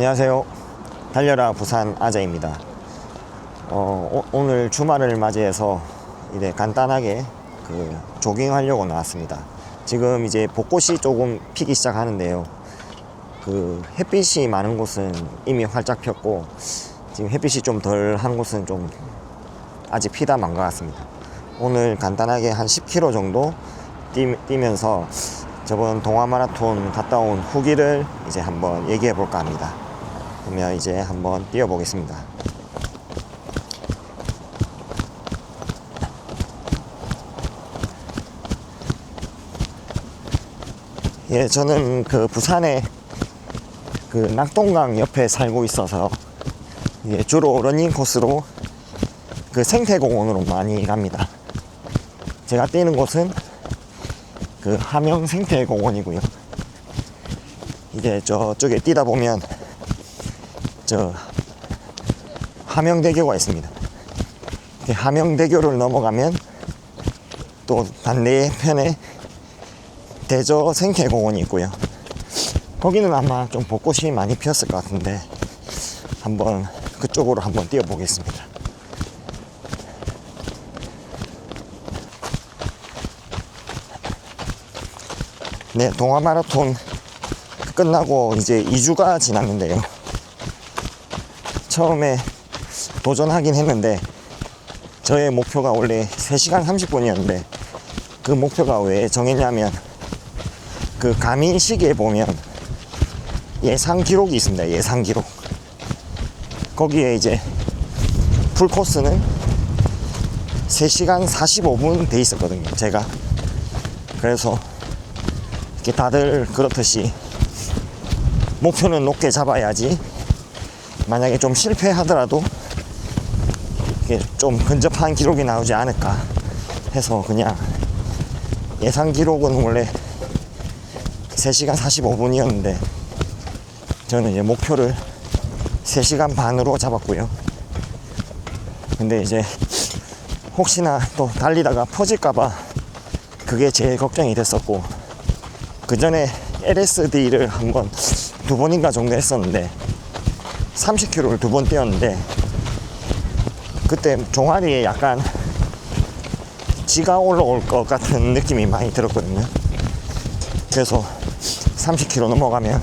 안녕하세요. 달려라 부산 아재입니다. 어, 오, 늘 주말을 맞이해서 이제 간단하게 그 조깅 하려고 나왔습니다. 지금 이제 벚꽃이 조금 피기 시작하는데요. 그 햇빛이 많은 곳은 이미 활짝 폈고 지금 햇빛이 좀 덜 한 곳은 좀 아직 피다 만 것 같습니다. 오늘 간단하게 한 10km 정도 뛰, 뛰면서 저번 동아 마라톤 갔다 온 후기를 이제 한번 얘기해 볼까 합니다. 그러면 이제 한번 뛰어 보겠습니다. 예, 저는 그 부산에 그 낙동강 옆에 살고 있어서 예, 주로 러닝 코스로 그 생태공원으로 많이 갑니다. 제가 뛰는 곳은 그 함영 생태공원이고요. 이제 저쪽에 뛰다 보면 저 함영대교가 있습니다. 함영대교를 넘어가면 또 반대편에 대저 생태공원이 있고요. 거기는 아마 좀 벚꽃이 많이 피었을 것 같은데 한번 그쪽으로 한번 뛰어보겠습니다. 네, 동아 마라톤 끝나고 이제 2주가 지났는데요. 처음에 도전하긴 했는데 저의 목표가 원래 3시간 30분이었는데 그 목표가 왜 정했냐면 그 가민 시계에 보면 예상 기록이 있습니다. 예상 기록. 거기에 이제 풀 코스는 3시간 45분 돼 있었거든요. 제가. 그래서 이렇게 다들 그렇듯이 목표는 높게 잡아야지 만약에 좀 실패하더라도 이게 좀 근접한 기록이 나오지 않을까 해서 그냥 예상 기록은 원래 3시간 45분이었는데 저는 이제 목표를 3시간 반으로 잡았고요. 근데 이제 혹시나 또 달리다가 퍼질까봐 그게 제일 걱정이 됐었고 그 전에 LSD를 한번 두 번인가 정도 했었는데 30km를 두 번 뛰었는데 그때 종아리에 약간 지가 올라올 것 같은 느낌이 많이 들었거든요. 그래서 30km 넘어가면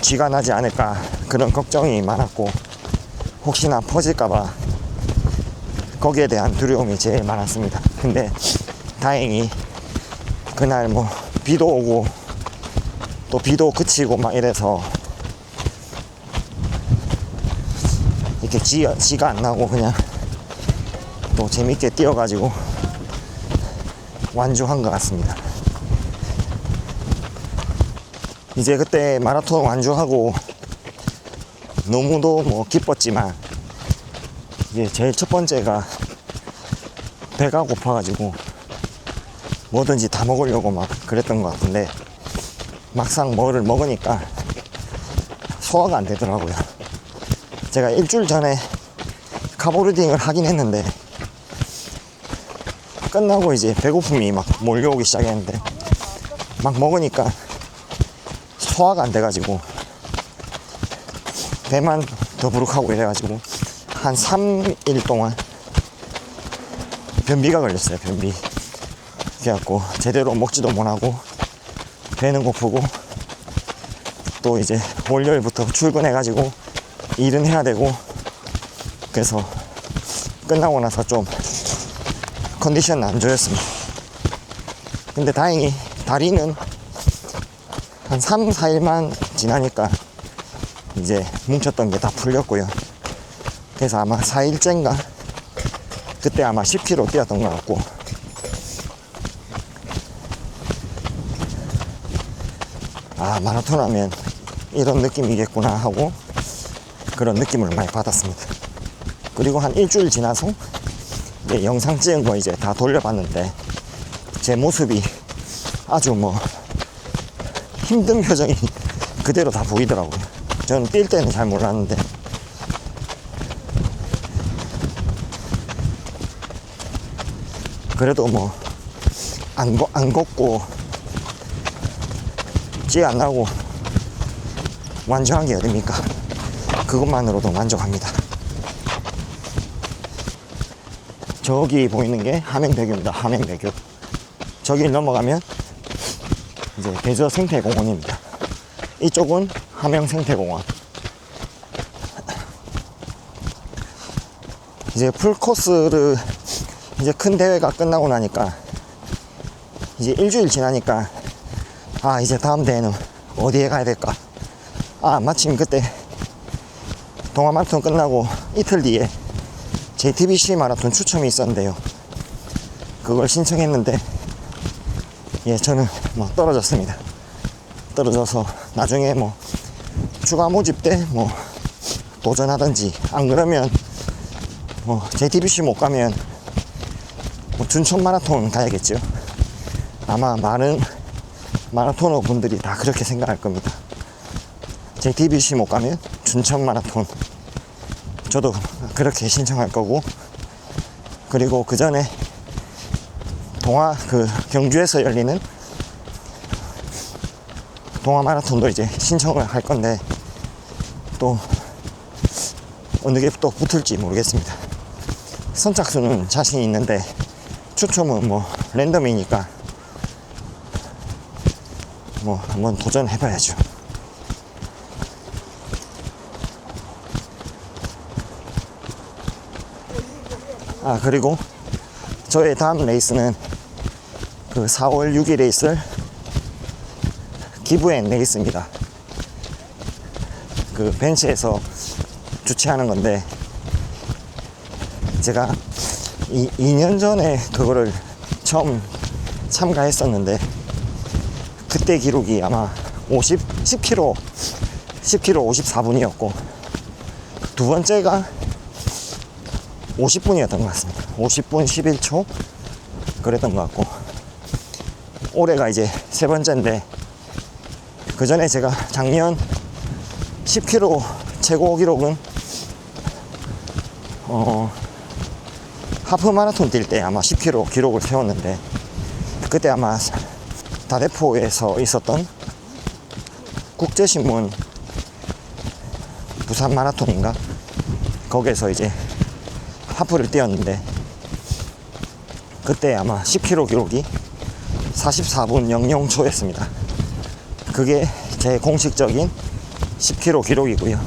쥐가 나지 않을까 그런 걱정이 많았고 혹시나 퍼질까봐 거기에 대한 두려움이 제일 많았습니다. 근데 다행히 그날 뭐 비도 오고 또 비도 그치고 막 이래서 이렇게 지, 지가 안 나고 그냥 또 재밌게 뛰어가지고 완주한 것 같습니다. 이제 그때 마라톤 완주하고 너무도 뭐 기뻤지만 이제 제일 첫 번째가 배가 고파가지고 뭐든지 다 먹으려고 막 그랬던 것 같은데 막상 뭐를 먹으니까 소화가 안 되더라고요. 제가 일주일 전에 카보르딩을 하긴 했는데 끝나고 이제 배고픔이 막 몰려오기 시작했는데 막 먹으니까 소화가 안 돼가지고 배만 더부룩하고 이래가지고 한 3일 동안 변비가 걸렸어요 변비. 그래갖고 제대로 먹지도 못하고 배는 고프고 또 이제 월요일부터 출근해가지고 일은 해야 되고 그래서 끝나고 나서 좀 컨디션 안 좋았습니다. 근데 다행히 다리는 한 3, 4일만 지나니까 이제 뭉쳤던 게 다 풀렸고요. 그래서 아마 4일째인가? 그때 아마 10km 뛰었던 것 같고. 아 마라톤 하면 이런 느낌이겠구나 하고 그런 느낌을 많이 받았습니다. 그리고 한 일주일 지나서 이제 영상 찍은 거 이제 다 돌려봤는데 제 모습이 아주 뭐 힘든 표정이 그대로 다 보이더라고요. 저는 뛸 때는 잘 몰랐는데. 그래도 뭐 안 안 걷고 찌 안 나고 완주한 게 어딥니까? 그것만으로도 만족합니다. 저기 보이는 게 함행대교입니다. 함행대교. 저길 넘어가면 이제 대저 생태공원입니다. 이쪽은 함영 생태공원. 이제 풀코스를 이제 큰 대회가 끝나고 나니까 이제 일주일 지나니까 아 이제 다음 대회는 어디에 가야 될까? 아 마침 그때 동아 마라톤 끝나고 이틀 뒤에 JTBC 마라톤 추첨이 있었는데요. 그걸 신청했는데 예 저는 뭐 떨어졌습니다. 떨어져서 나중에 뭐 추가 모집 때 뭐 도전하든지 안 그러면 뭐 JTBC 못 가면 뭐 춘천 마라톤 가야겠죠. 아마 많은 마라토너 분들이 다 그렇게 생각할 겁니다. JTBC 못 가면 춘천 마라톤. 저도 그렇게 신청할 거고 그리고 그 전에 동화 그 경주에서 열리는 동화 마라톤도 이제 신청을 할 건데 또 어느 게 또 붙을지 모르겠습니다. 선착순은 자신 있는데 추첨은 뭐 랜덤이니까 뭐 한번 도전해봐야죠. 아 그리고 저의 다음 레이스는 그 4월 6일에 있을 기부앤 레이스입니다. 그 벤치에서 주최하는 건데 제가 이, 2년 전에 그거를 처음 참가했었는데 그때 기록이 아마 50, 10km, 10km 54분이었고 두 번째가 50분이었던 것 같습니다. 50분 11초 그랬던 것 같고 올해가 이제 세 번째인데 그 전에 제가 작년 10km 최고 기록은 어 하프 마라톤 뛸 때 아마 10km 기록을 세웠는데 그때 아마 다대포에서 있었던 국제신문 부산 마라톤인가 거기에서 이제 하프를 뛰었는데 그때 아마 10km 기록이 44분 00초였습니다. 그게 제 공식적인 10km 기록이고요.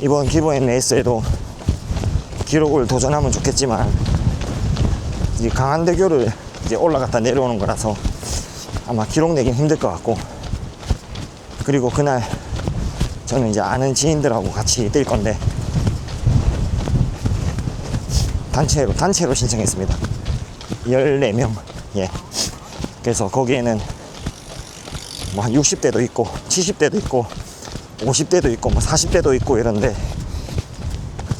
이번 기부엔 레이스에도 기록을 도전하면 좋겠지만 이 강한대교를 이제 올라갔다 내려오는 거라서 아마 기록 내긴 힘들 것 같고 그리고 그날 저는 이제 아는 지인들하고 같이 뛸 건데 단체로 단체로 신청했습니다. 14명. 예. 그래서 거기에는 뭐 한 60대도 있고 70대도 있고 50대도 있고 뭐 40대도 있고 이런데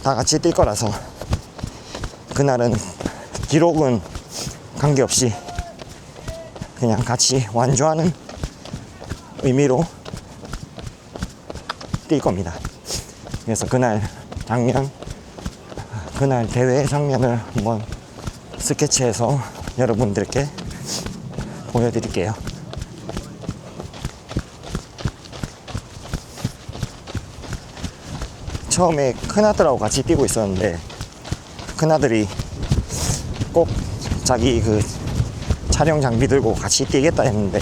다 같이 뛸 거라서 그날은 기록은 관계없이 그냥 같이 완주하는 의미로 뛸 겁니다. 그래서 그날 장면, 그날 대회 장면을 한번 스케치해서 여러분들께 보여드릴게요. 처음에 큰아들하고 같이 뛰고 있었는데 큰아들이 꼭 자기 그 촬영 장비 들고 같이 뛰겠다 했는데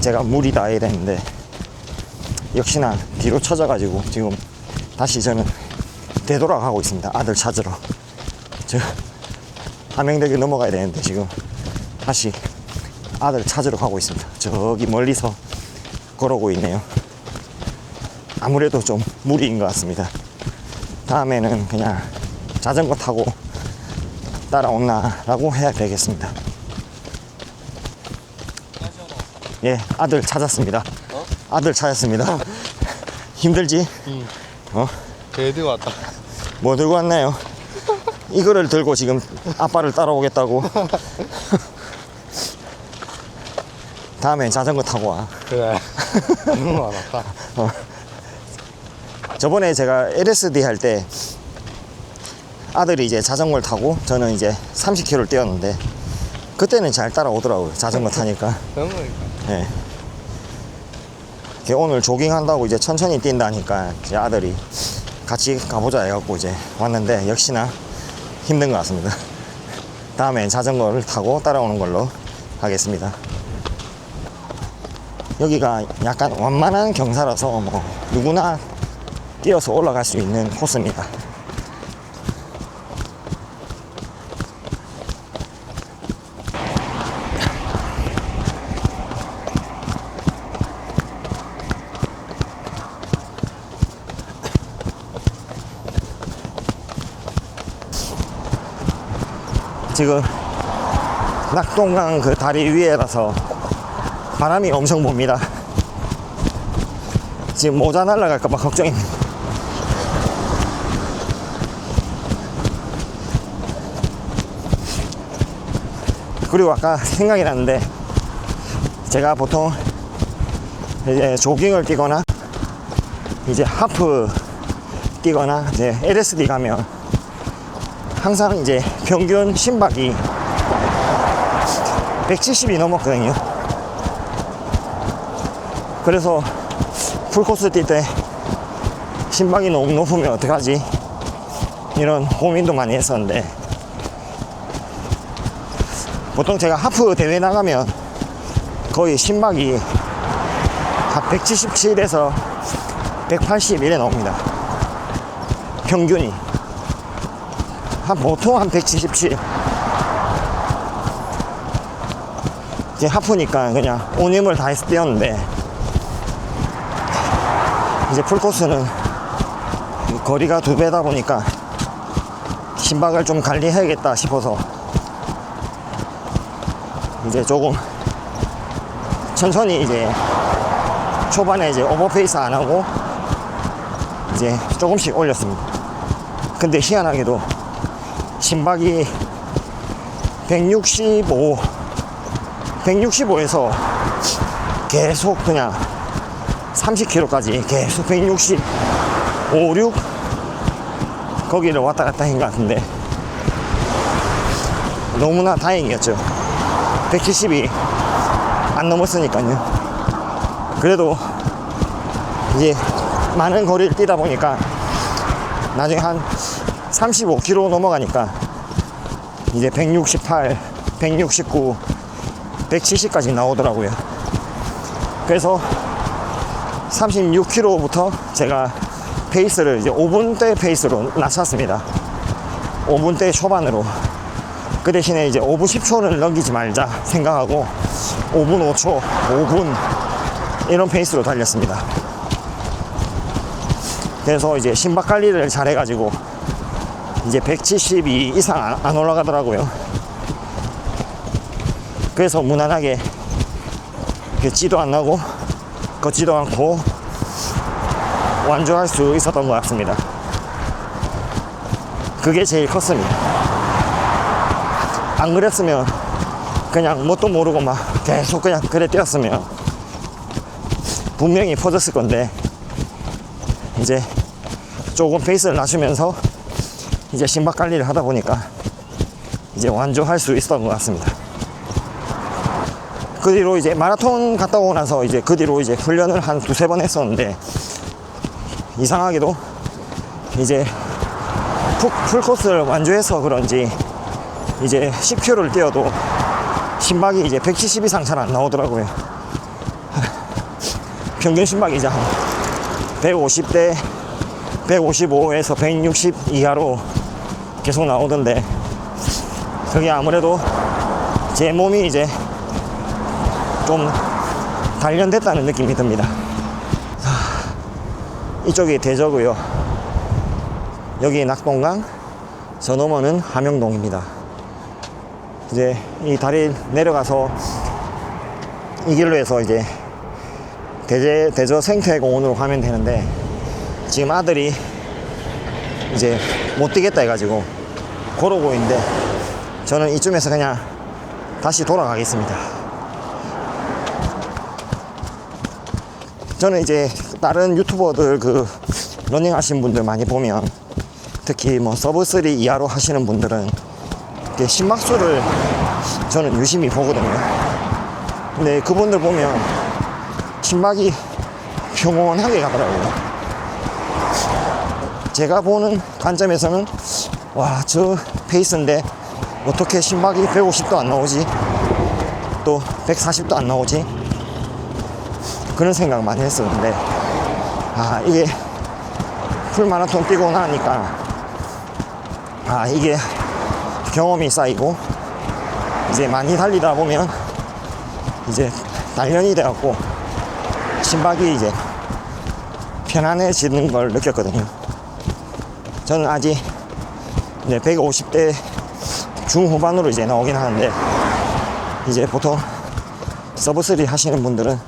제가 무리다 이랬는데 역시나 뒤로 쳐져가지고 지금 다시 저는 되돌아가고 있습니다. 아들 찾으러. 저 함행대교 넘어가야 되는데 지금 다시 아들 찾으러 가고 있습니다. 저기 멀리서 걸어오고 있네요. 아무래도 좀 무리인 것 같습니다. 다음에는 그냥 자전거 타고 따라온나라고 해야 되겠습니다. 예, 아들 찾았습니다. 아들 찾았습니다. 힘들지? 어? 데드 왔다. 뭐 들고 왔나요? 이거를 들고 지금 아빠를 따라오겠다고. 다음엔 자전거 타고 와. 그래. 너무 많았다. 저번에 제가 LSD 할 때 아들이 이제 자전거를 타고 저는 이제 30km를 뛰었는데 그때는 잘 따라오더라고요. 자전거 타니까. 그런 거니까. 예. 오늘 조깅한다고 이제 천천히 뛴다니까 제 아들이 같이 가보자 해갖고 이제 왔는데 역시나 힘든 것 같습니다. 다음엔 자전거를 타고 따라오는 걸로 하겠습니다. 여기가 약간 완만한 경사라서 뭐 누구나 뛰어서 올라갈 수 있는 코스입니다. 지금 낙동강 그 다리 위에라서 바람이 엄청 붑니다. 지금 모자 날라갈까봐 걱정입니다. 그리고 아까 생각이 났는데 제가 보통 이제 조깅을 뛰거나 이제 하프 뛰거나 이제 LSD 가면 항상 이제 평균 심박이 170이 넘었거든요. 그래서 풀코스 뛸 때 심박이 너무 높으면 어떡하지? 이런 고민도 많이 했었는데 보통 제가 하프 대회 나가면 거의 심박이 한 177에서 180 이래 나옵니다. 평균이. 한 보통 한 177. 이제 하프니까 그냥 온 힘을 다해서 뛰었는데 이제 풀코스는 거리가 두 배다 보니까 심박을 좀 관리해야겠다 싶어서 이제 조금 천천히 이제 초반에 이제 오버페이스 안 하고 이제 조금씩 올렸습니다. 근데 희한하게도 심박이 165, 165에서 계속 그냥 30km까지 계속 160, 5, 6 거기를 왔다 갔다 한 것 같은데 너무나 다행이었죠. 170이 안 넘었으니까요. 그래도 이제 많은 거리를 뛰다 보니까 나중에 한 35km 넘어가니까 이제 168, 169, 170까지 나오더라고요. 그래서 36km부터 제가 페이스를 이제 5분대 페이스로 낮췄습니다. 5분대 초반으로. 그 대신에 이제 5분 10초를 넘기지 말자 생각하고 5분 5초, 5분 이런 페이스로 달렸습니다. 그래서 이제 심박 관리를 잘 해가지고 이제 172 이상 안- 안 올라가더라고요. 그래서 무난하게 걷지도 안 나고 걷지도 않고 완주할 수 있었던 것 같습니다. 그게 제일 컸습니다. 안 그랬으면 그냥 뭣도 모르고 막 계속 그냥 그래 뛰었으면 분명히 퍼졌을 건데 이제 조금 페이스를 낮추면서 이제 심박 관리를 하다 보니까 이제 완주할 수 있었던 것 같습니다. 그 뒤로 이제 마라톤 갔다 오고 나서 이제 그 뒤로 이제 훈련을 한 두세 번 했었는데 이상하게도 이제 풀, 풀코스를 완주해서 그런지 이제 10km를 뛰어도 심박이 이제 170 이상 잘 안 나오더라고요. 평균 심박이 이제 한 150대 155에서 160 이하로 계속 나오던데 그게 아무래도 제 몸이 이제 좀 단련됐다는 느낌이 듭니다. 하, 이쪽이 대저고요. 여기 낙동강, 저 너머는 함영동입니다. 이제 이 다리 내려가서 이 길로 해서 이제 대제, 대저 생태공원으로 가면 되는데 지금 아들이 이제 못 뛰겠다 해가지고 걸어오고 있는데 저는 이쯤에서 그냥 다시 돌아가겠습니다. 저는 이제 다른 유튜버들 그 러닝 하시는 분들 많이 보면 특히 뭐 서브 3 이하로 하시는 분들은 심박수를 저는 유심히 보거든요. 근데 그분들 보면 심박이 평온하게 가더라고요. 제가 보는 관점에서는 와, 저 페이스인데 어떻게 심박이 150도 안 나오지? 또 140도 안 나오지? 그런 생각 많이 했었는데, 아, 이게 풀마라톤 뛰고 나니까, 아, 이게 경험이 쌓이고, 이제 많이 달리다 보면, 이제 단련이 돼갖고, 심박이 이제 편안해지는 걸 느꼈거든요. 저는 아직 이제 150대 중후반으로 이제 나오긴 하는데 이제 보통 서브3 하시는 분들은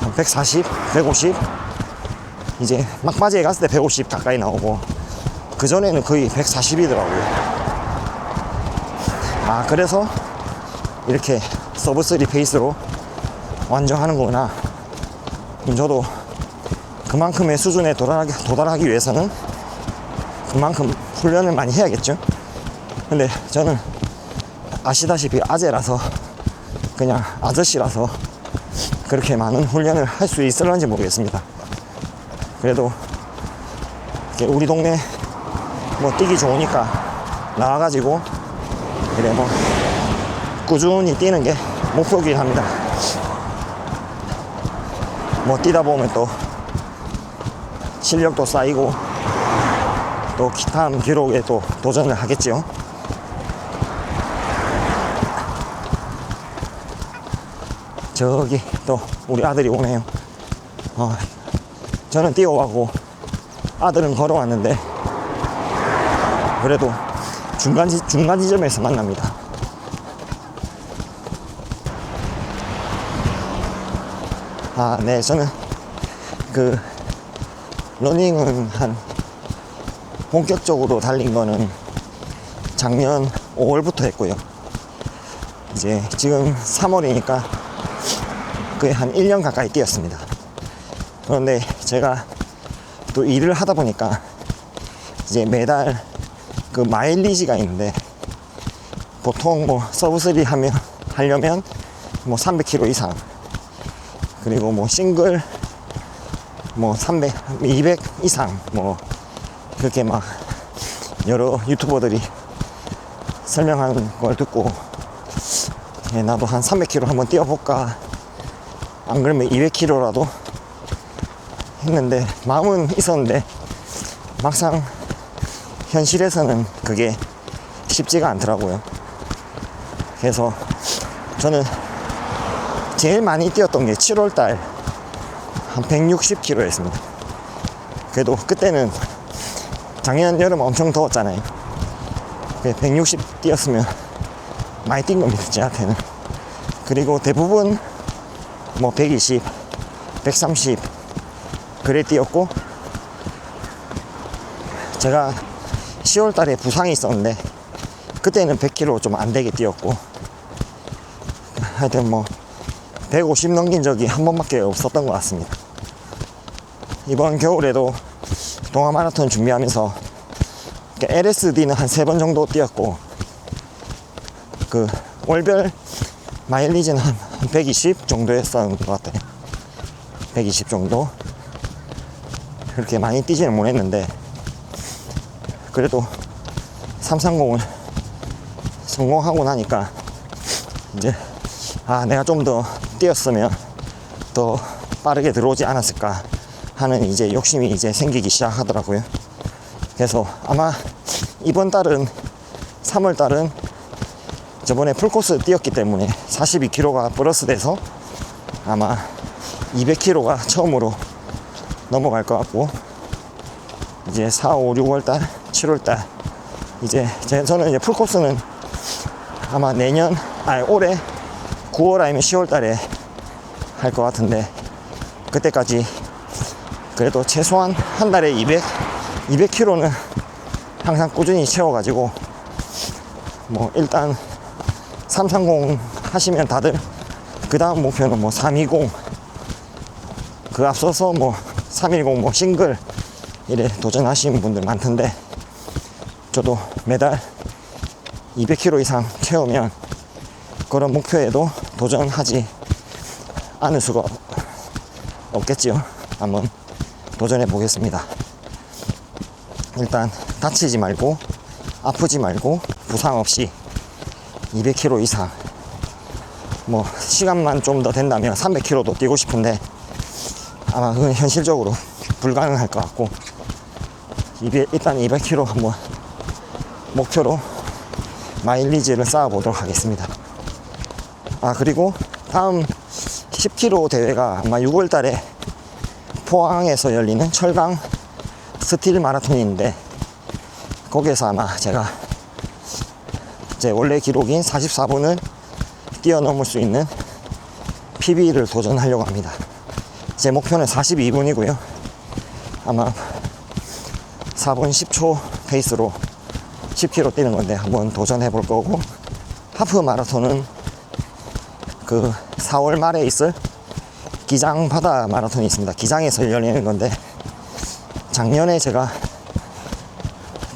한 140, 150 이제 막바지에 갔을 때 150 가까이 나오고 그 전에는 거의 140이더라고요. 아 그래서 이렇게 서브3 페이스로 완주하는구나. 저도 그만큼의 수준에 도달하기 위해서는 그만큼 훈련을 많이 해야겠죠. 근데 저는 아시다시피 아재라서 그냥 아저씨라서 그렇게 많은 훈련을 할 수 있을런지 모르겠습니다. 그래도 우리 동네 뭐 뛰기 좋으니까 나와가지고 이래 뭐 꾸준히 뛰는 게 목표이긴 합니다. 뭐 뛰다 보면 또 실력도 쌓이고 또 기타한 기록에 또 도전을 하겠죠. 저기 또 우리 아들이 오네요. 어, 저는 뛰어가고 아들은 걸어왔는데 그래도 중간 지, 중간 지점에서 만납니다. 아, 네, 저는 그 러닝은 한 본격적으로 달린 거는 작년 5월부터 했고요. 이제 지금 3월이니까 거의 한 1년 가까이 뛰었습니다. 그런데 제가 또 일을 하다 보니까 이제 매달 그 마일리지가 있는데 보통 뭐 서브3 하면 하려면 뭐 300km 이상 그리고 뭐 싱글 뭐 300, 200 이상 뭐 그렇게 막 여러 유튜버들이 설명하는 걸 듣고 예, 나도 한 300km 한번 뛰어볼까 안 그러면 200km라도 했는데 마음은 있었는데 막상 현실에서는 그게 쉽지가 않더라고요. 그래서 저는 제일 많이 뛰었던 게 7월 달 한 160km였습니다. 그래도 그때는 작년 여름 엄청 더웠잖아요. 160 뛰었으면 많이 뛴 겁니다, 저한테는. 그리고 대부분 뭐 120, 130 그래 뛰었고 제가 10월 달에 부상이 있었는데 그때는 100km 좀 안 되게 뛰었고 하여튼 뭐 150 넘긴 적이 한 번밖에 없었던 것 같습니다. 이번 겨울에도 동아 마라톤 준비하면서 LSD는 한 세 번 정도 뛰었고 그 월별 마일리지는 한 120 정도 했었던 것 같아요. 120 정도. 그렇게 많이 뛰지는 못했는데 그래도 330을 성공하고 나니까 이제 아 내가 좀 더 뛰었으면 더 빠르게 들어오지 않았을까 하는 이제 욕심이 이제 생기기 시작하더라고요. 그래서 아마 이번 달은 3월 달은 저번에 풀코스 뛰었기 때문에 42km가 플러스 돼서 아마 200km가 처음으로 넘어갈 것 같고 이제 4, 5, 6월 달, 7월 달 이제 제- 저는 이제 풀코스는 아마 내년 아니 올해 9월 아니면 10월 달에 할 것 같은데 그때까지 그래도 최소한 한 달에 200 200km는 항상 꾸준히 채워가지고 뭐 일단 330 하시면 다들 그 다음 목표는 뭐 320, 그 앞서서 뭐 310, 뭐 싱글 이래 도전하시는 분들 많던데 저도 매달 200km 이상 채우면 그런 목표에도 도전하지 않을 수가 없겠지요. 한번 도전해 보겠습니다. 일단 다치지 말고 아프지 말고 부상 없이 200km 이상 뭐 시간만 좀 더 된다면 300km도 뛰고 싶은데 아마 그건 현실적으로 불가능할 것 같고 200, 일단 200km 한번 목표로 마일리지를 쌓아보도록 하겠습니다. 아 그리고 다음 10km 대회가 아마 6월 달에 포항에서 열리는 철강 스틸 마라톤인데 거기에서 아마 제가 제 원래 기록인 44분을 뛰어넘을 수 있는 PB를 도전하려고 합니다. 제 목표는 42분이고요. 아마 4분 10초 페이스로 10km 뛰는 건데 한번 도전해 볼 거고 하프 마라톤은 그 4월 말에 있을 기장 바다 마라톤이 있습니다. 기장에서 열리는 건데 작년에 제가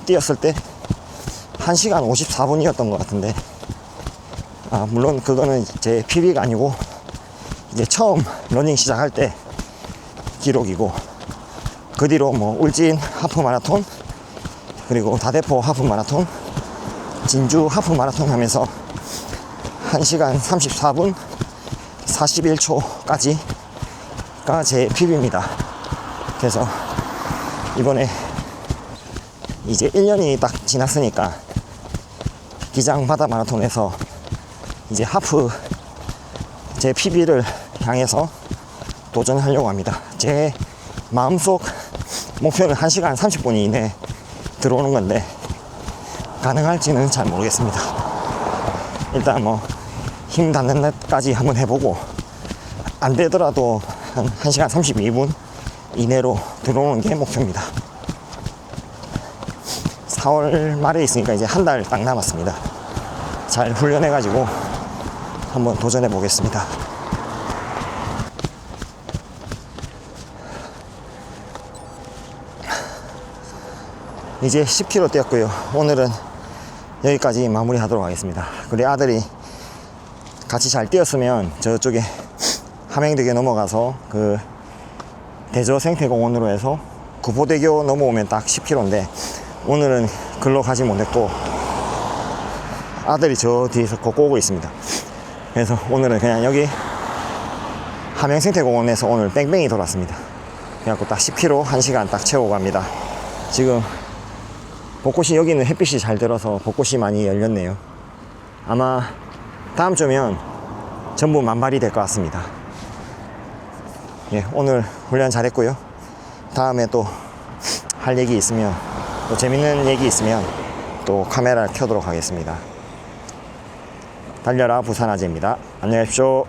뛰었을 때 1시간 54분이었던 것 같은데 아 물론 그거는 제 PB가 아니고 이제 처음 러닝 시작할 때 기록이고 그 뒤로 뭐 울진 하프 마라톤 그리고 다대포 하프 마라톤 진주 하프 마라톤 하면서 1시간 34분 41초까지가 제 PB입니다. 그래서 이번에 이제 1년이 딱 지났으니까 기장 바다 마라톤에서 이제 하프 제 PB를 향해서 도전하려고 합니다. 제 마음속 목표는 1시간 30분 이내 들어오는 건데 가능할지는 잘 모르겠습니다. 일단 뭐 힘 닿는 날까지 한번 해보고 안 되더라도 한 1시간 32분 이내로 들어오는 게 목표입니다. 4월 말에 있으니까 이제 한 달 딱 남았습니다. 잘 훈련해가지고 한번 도전해 보겠습니다. 이제 10km 뛰었고요. 오늘은 여기까지 마무리하도록 하겠습니다. 우리 아들이 같이 잘 뛰었으면 저쪽에 함행대교 넘어가서 그 대저 생태공원으로 해서 구포대교 넘어오면 딱 10km인데 오늘은 글로 가지 못했고 아들이 저 뒤에서 걷고 오고 있습니다. 그래서 오늘은 그냥 여기 함양생태공원에서 오늘 뺑뺑이 돌았습니다. 그래갖고 딱 10km 1시간 딱 채우고 갑니다. 지금 벚꽃이 여기는 햇빛이 잘 들어서 벚꽃이 많이 열렸네요. 아마 다음 주면 전부 만발이 될 것 같습니다. 예, 오늘 훈련 잘했고요. 다음에 또 할 얘기 있으면 또 재밌는 얘기 있으면 또 카메라를 켜도록 하겠습니다. 달려라 부산 아재입니다. 안녕히 가십시오.